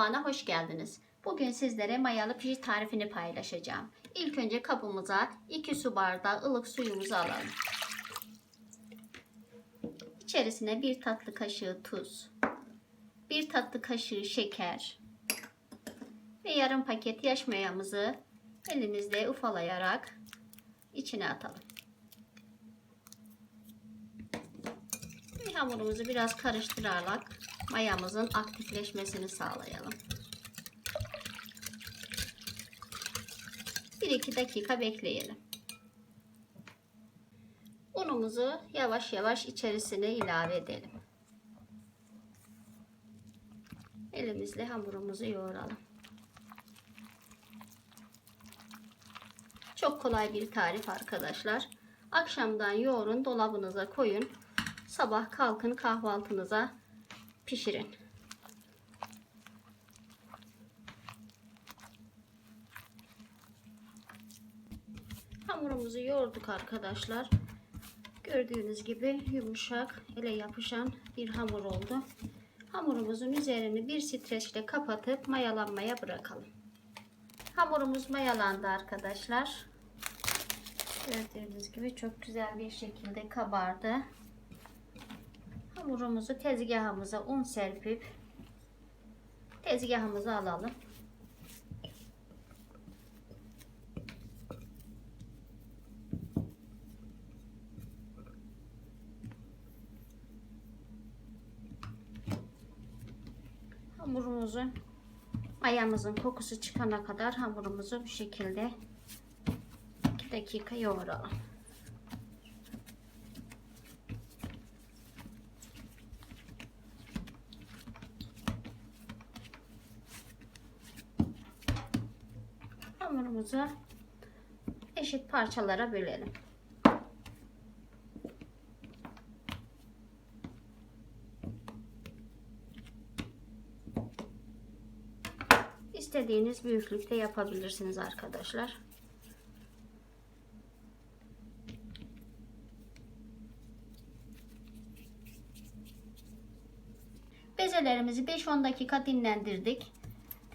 Mutfağı'na hoş geldiniz. Bugün sizlere mayalı pişi tarifini paylaşacağım. İlk önce kabımıza 2 su bardağı ılık suyumuzu alalım. İçerisine 1 tatlı kaşığı tuz, 1 tatlı kaşığı şeker ve yarım paket yaş mayamızı elimizle ufalayarak içine atalım. Ve hamurumuzu biraz karıştırarak mayamızın aktifleşmesini sağlayalım. 1-2 dakika bekleyelim. Unumuzu yavaş yavaş içerisine ilave edelim. Elimizle hamurumuzu yoğuralım. Çok kolay bir tarif arkadaşlar. Akşamdan yoğurun, dolabınıza koyun. Sabah kalkın kahvaltınıza pişirin. Hamurumuzu yoğurduk arkadaşlar. Gördüğünüz gibi yumuşak, ele yapışan bir hamur oldu. Hamurumuzun üzerini bir streçle kapatıp mayalanmaya bırakalım. Hamurumuz mayalandı arkadaşlar. Gördüğünüz gibi çok güzel bir şekilde kabardı. Hamurumuzu tezgahımıza un serpip tezgahımıza alalım. Hamurumuzun mayamızın kokusu çıkana kadar hamurumuzu bu şekilde 2 dakika yoğuralım. Hamurumuzu eşit parçalara bölelim. İstediğiniz büyüklükte yapabilirsiniz arkadaşlar. Bezelerimizi 5-10 dakika dinlendirdik.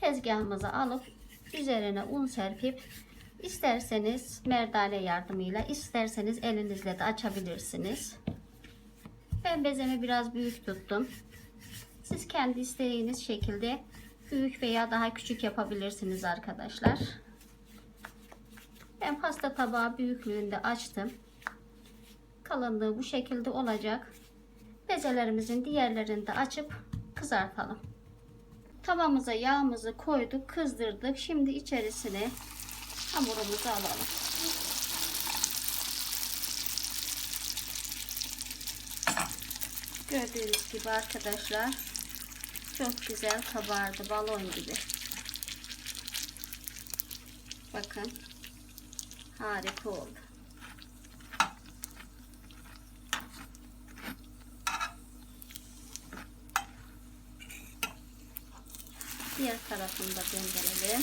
Tezgahımıza alıp üzerine un serpip isterseniz merdane yardımıyla isterseniz elinizle de açabilirsiniz. Ben bezemi biraz büyük tuttum. Siz kendi istediğiniz şekilde büyük veya daha küçük yapabilirsiniz arkadaşlar. Ben pasta tabağı büyüklüğünde açtım. Kalınlığı bu şekilde olacak. Bezelerimizin diğerlerini de açıp kızartalım. Tavamıza yağımızı koyduk, kızdırdık. Şimdi içerisine hamurumuzu alalım. Gördüğünüz gibi arkadaşlar çok güzel kabardı balon gibi. Bakın harika oldu. Diğer tarafını da gönderelim.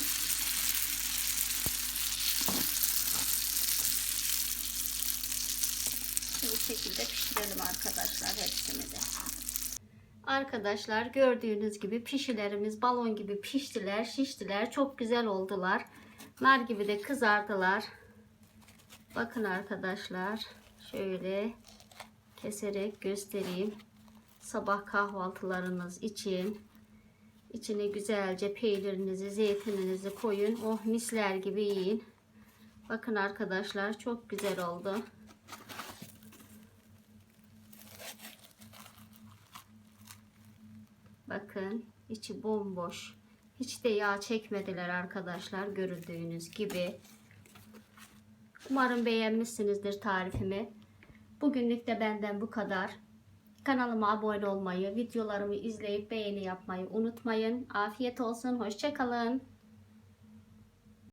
Bu şekilde pişirelim arkadaşlar hepsini de. Arkadaşlar gördüğünüz gibi pişilerimiz balon gibi piştiler, şiştiler. Çok güzel oldular. Nar gibi de kızardılar. Bakın arkadaşlar. Şöyle keserek göstereyim. Sabah kahvaltılarınız için içine güzelce peynirinizi, zeytininizi koyun. Oh misler gibi yiyin. Bakın arkadaşlar çok güzel oldu. Bakın içi bomboş. Hiç de yağ çekmediler arkadaşlar görüldüğünüz gibi. Umarım beğenmişsinizdir tarifimi. Bugünlük de benden bu kadar. Kanalıma abone olmayı, videolarımı izleyip beğeni yapmayı unutmayın. Afiyet olsun, hoşçakalın.